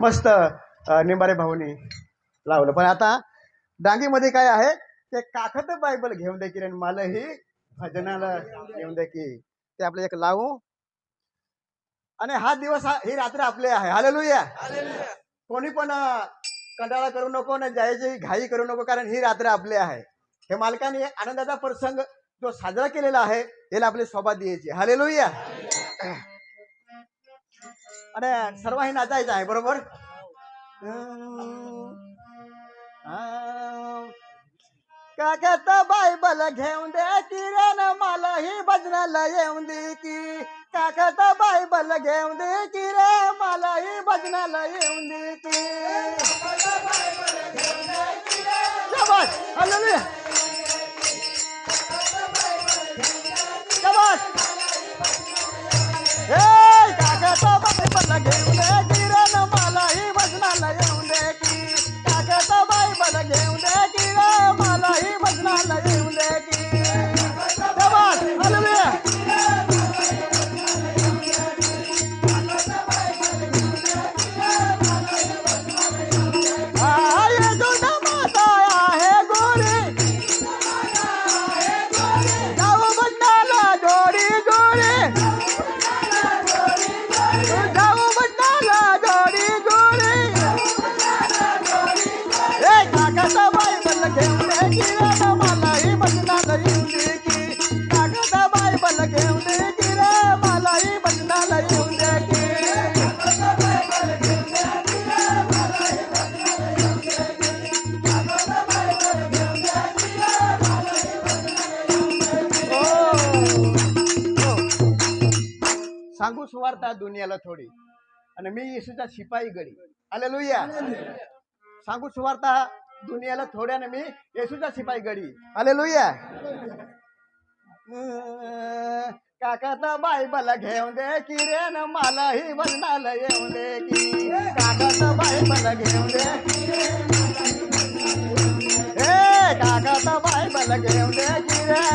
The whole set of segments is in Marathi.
मस्त निंबारे भाऊनी लावलं. पण आता डांगीमध्ये काय आहे ते काखत बायबल घेऊन दे की आणि मला ही भजनाला घेऊन दे की. ते आपलं एक लावू. आणि हा दिवस हा- ही रात्र आपली आहे. हालेलुया. कोणी पण कंटाळा करू नको ना जायची घाई करू नको कारण ही रात्र आपली आहे. हे मालकाने आनंदाचा प्रसंग जो साजरा केलेला आहे याला आपली सोबत द्यायची. हालेलुया. अरे सर्वांनी नाचायचं आहे बरोबर? काकात बायबल घेऊन दे किरण मला ही भजनाला येऊन दे की. काकात बायबल घेऊन दे किरण मला ही भजनाला येऊन दे की. सांगू सुवार्ता दुनियाला थोडी. आणि मी येशूचा शिपाई गडी आले लुया सांगू सुवार्ता दुनियाला थोड्याने मी येशूचा शिपाई गडी आले लुया काकाचा बायबल घेऊन दे की रे न मला ही बदनाला येऊन दे की. काकाचा बायबल घेऊन दे. ए काकाचा बायबल घेऊन दे की रे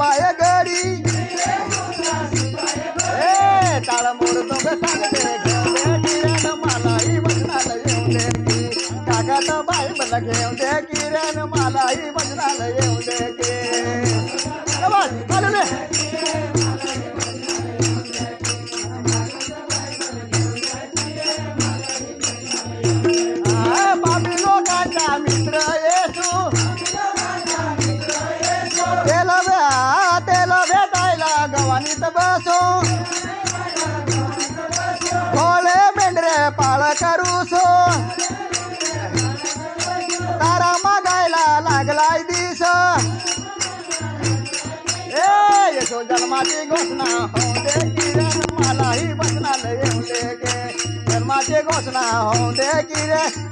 येसूचा शिपाय गडी ए टाळ मोडतो ग सांगते घेऊन दे किरण मलाही बसनाला येऊन दे की. काकात बायबल घेऊन दे किरण मलाही बसनाला येऊन दे की. भेटायला गवानीत बसू मेंढरे पाळ करूसो. तारा मागायला लागलाय दिस. ए येशो जन्माची घोषणा होऊ दे किरण मलाही बसनाला येऊ दे के. जन्माची घोषणा होऊ दे की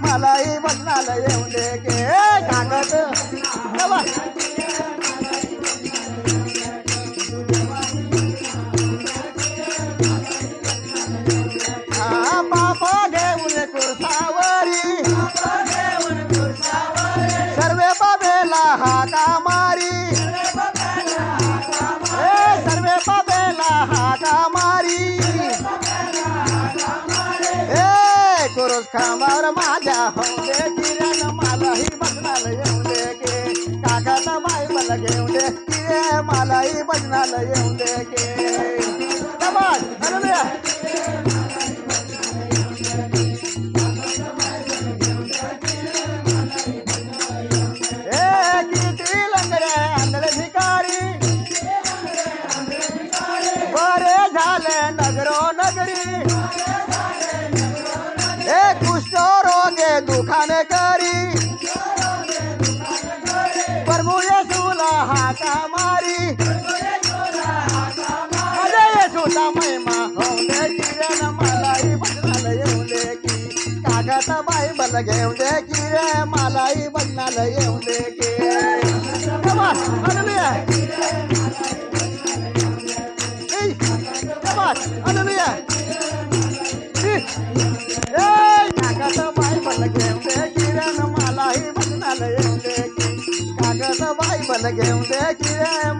मलाही बसनाला येऊ दे के. कागद. हाका मारी. ए सर्वे बाबेला हाका मारी. ए कुरुस खांबावर माझ्या होते किरण मलाही बसनाला येऊ दे के काकाचा मला घेऊन दे किरे मलाही बसनाला येऊ दे के. दुखाने करी. प्रभू येसूला हाका मारी. अरे येशूचा महिमा होऊ किरण मलाई बदनाला येऊ दे की. कागद बायबल घेऊ दे की रे मलाही बदनाला येऊ दे की. Olha quem é, onde